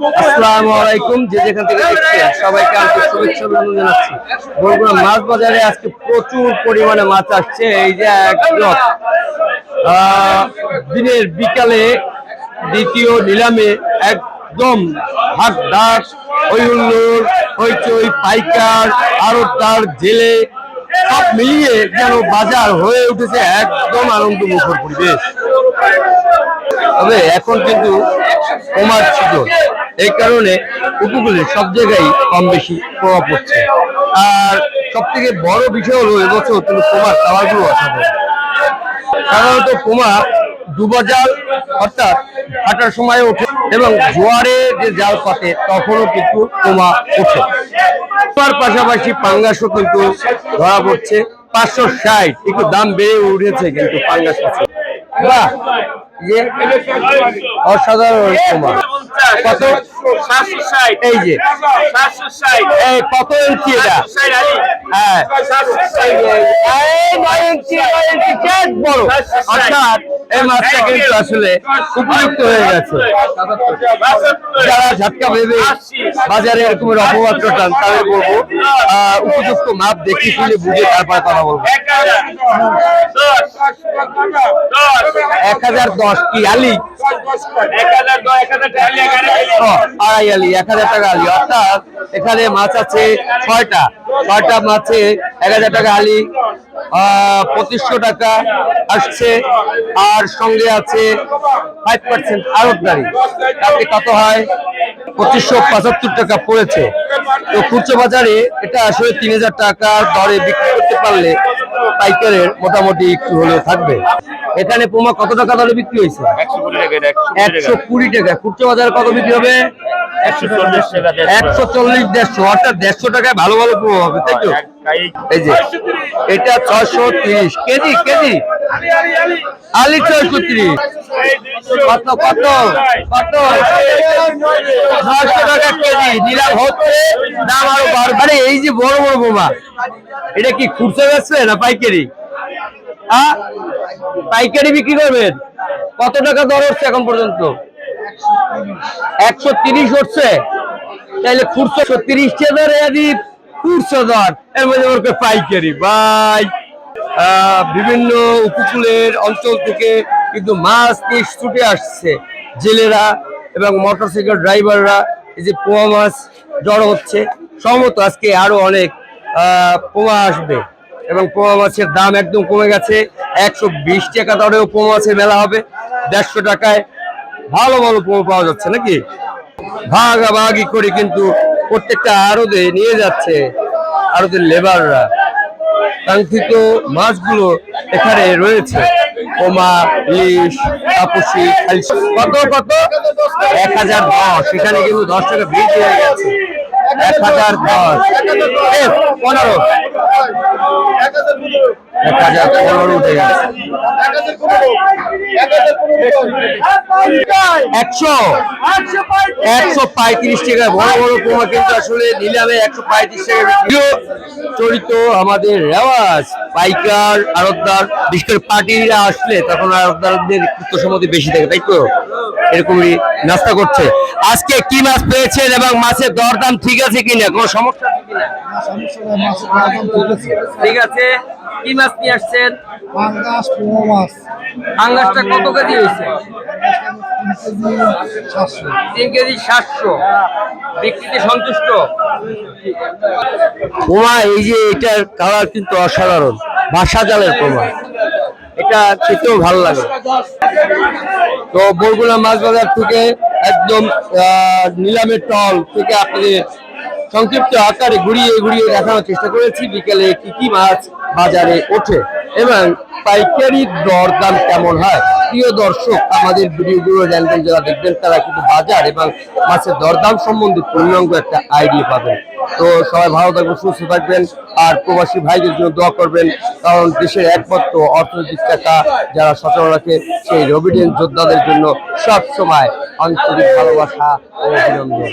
আসসালামু আলাইকুম যে যেখান থেকে দেখছেন সবাইকে আন্তরিক শুভেচ্ছা অভিনন্দন জানাচ্ছি। বগুড়া মাছ বাজারে আজকে প্রচুর পরিমাণে মাছ আসছে এই যে একদম আহ, দিনের বিকালে দ্বিতীয় নিলামে একদম হাট ডাক হই হুল্লোড় হইচই পাইকার আড়তদার জেলে সব মিলিয়ে যেন বাজার হয়ে উঠেছে একদম আনন্দ মুখর পরিবেশ। তবে এখন কিন্তু কমার ছিল এই কারণে উপকূলে সব জায়গায় কম বেশি প্রভাব পড়ছে। আর সব থেকে বড় বিষয় হলো এবছর কিন্তু কমার খাবারগুলো অসাধারণ। সাধারণত পোমা ডুবা জাল অর্থাৎ হাঁটার সময় ওঠে এবং জোয়ারে যে জাল পাতে তখনও কিন্তু পোমা ওঠে। তার পাশাপাশি পাঙ্গাসও কিন্তু ধরা পড়ছে। পাঁচশো ষাট, একটু দাম বেড়ে উঠেছে কিন্তু পাঙ্গাস বাহ! অসাধারণ কত? এই যে। এই কত ইঞ্চি এটা? হ্যাঁ। এই যে, এই নয় ইঞ্চি নয় ইঞ্চি চেক বড়। অর্থাৎ এই মাছটা কিন্তু আসলে উপযুক্ত হয়ে গেছে। যারা ঝাটকা ভেবে বাজারে এরকমের অপবাদ টান তাদের বলব উপযুক্ত মাপ দেখি শুনে বুঝে তারপরে কথা বলব। এক হাজার। দশ। কি আলি? ও, আড়াই আলি, এক হাজার টাকা আলি। অর্থাৎ এখানে মাছ আছে ছয়টা। ছয়টা মাছে এক হাজার টাকা আলি পঁচিশশো টাকা আসছে। আর সঙ্গে আছে ফাইভ পার্সেন্ট আরতদারি তাতে কত হয়? পঁচিশশো পঁচাত্তর টাকা পড়েছে। তো খুচরো বাজারে এটা আসলে তিন হাজার টাকা দরে বিক্রি করতে পারলে পাইকারের মোটামুটি একটু হলেও থাকবে। এখানে পোমা কত টাকা দরে বিক্রি হয়েছে? একশো কুড়ি টাকা খুচরো বাজারে কত বিক্রি হবে? একশো চল্লিশ দেড়শো। অর্থাৎ দেড়শো টাকায় ভালো ভালো পোমা হবে তাই তো? এই যে এটা ছশো তিরিশ। KG KG? আলি ছয়শো তিরিশ। কত কত? কত? হচ্ছে দাম আরও এই যে বোমা এটা কি না পাইকারি? হ্যাঁ? পাইকারি বিক্রি কত টাকা দর হচ্ছে এখন পর্যন্ত? একশো তিরিশ হচ্ছে। খুচরো তিরিশ দর পাইকারি? আহ, বিভিন্ন উপকূলের অঞ্চল থেকে কিন্তু মাছ ছুটে আসছে। জেলেরা এবং মোটরসাইকেল ড্রাইভাররা এই যে পোয়া মাছ জড়ো হচ্ছে, সম্ভবত আজকে আরও অনেক পোয়া আসবে। এবং পোয়া মাছের দাম একদম কমে গেছে, একশো বিশ টাকা দরেও পোয়া মাছের মেলা হবে, দেড়শো টাকায় ভালো ভালো পোয়া পাওয়া যাচ্ছে নাকি? ভাগাভাগি করে কিন্তু প্রত্যেকটা আড়তে নিয়ে যাচ্ছে আড়তের লেবাররা। কাঙ্ক্ষিত মাছগুলো এখানে রয়েছে। ওমা ইলিশ তাপসি কত কত? এক হাজার দশ। এখানে কিন্তু দশ টাকা বৃদ্ধি হয়ে গেছে। এক হাজার দশ। পনেরো। এক হাজার পনেরো উঠে গেছে। একশো। একশো পঁয়ত্রিশ। টাকা। বড় বড় পোমা কিন্তু আসলে নিলামে একশো পঁয়ত্রিশ টাকা বিক্রি। চরিত আমাদের রেওয়াজ পাইকার আড়তদার বিশেষ করে পার্টিরা আসলে তখন আড়তদারদের বেশি থাকে তাই তো? এরকমই নাস্তা করছে। আজকে কি মাছ পেয়েছেন এবং মাছের দরদাম ঠিক আছে কিনা? কোনো সমস্যা ঠিক আছে। কি মাছ নিয়ে আসছেন? পাঙ্গাস কত কেজি হয়েছে? তিন কেজি সাতশো। তিন বিক্রিতে সন্তুষ্ট। পোমা এই যে এটার কালার কিন্তু অসাধারণ। ভাষা জালের পোমা এটা খেতেও ভালো লাগে। তো বরগুনা মাছ বাজার থেকে একদম নিলামের টল থেকে আপনাদের সংক্ষিপ্ত আকারে ঘুরিয়ে ঘুরিয়ে দেখানোর চেষ্টা করেছি। বিকেলে কি কি মাছ বাজারে ওঠে এবং পাইকারি দরদাম কেমন হয়? প্রিয় দর্শক, আমাদের ভিডিওগুলো জানবেন, যারা দেখবেন তারা কিন্তু বাজার এবং মাছের দরদাম সম্বন্ধে পূর্ণাঙ্গ একটা আইডিয়া পাবেন। তো সবাই ভালো থাকবেন, সুস্থ থাকবেন। আর প্রবাসী ভাইদের জন্য দোয়া করবেন, কারণ দেশের একমাত্র অর্থনৈতিক টাকা যারা সচল রাখে, সেই রবিডেন যোদ্ধাদের জন্য সব সময় আন্তরিক ভালোবাসা ও অভিনন্দন।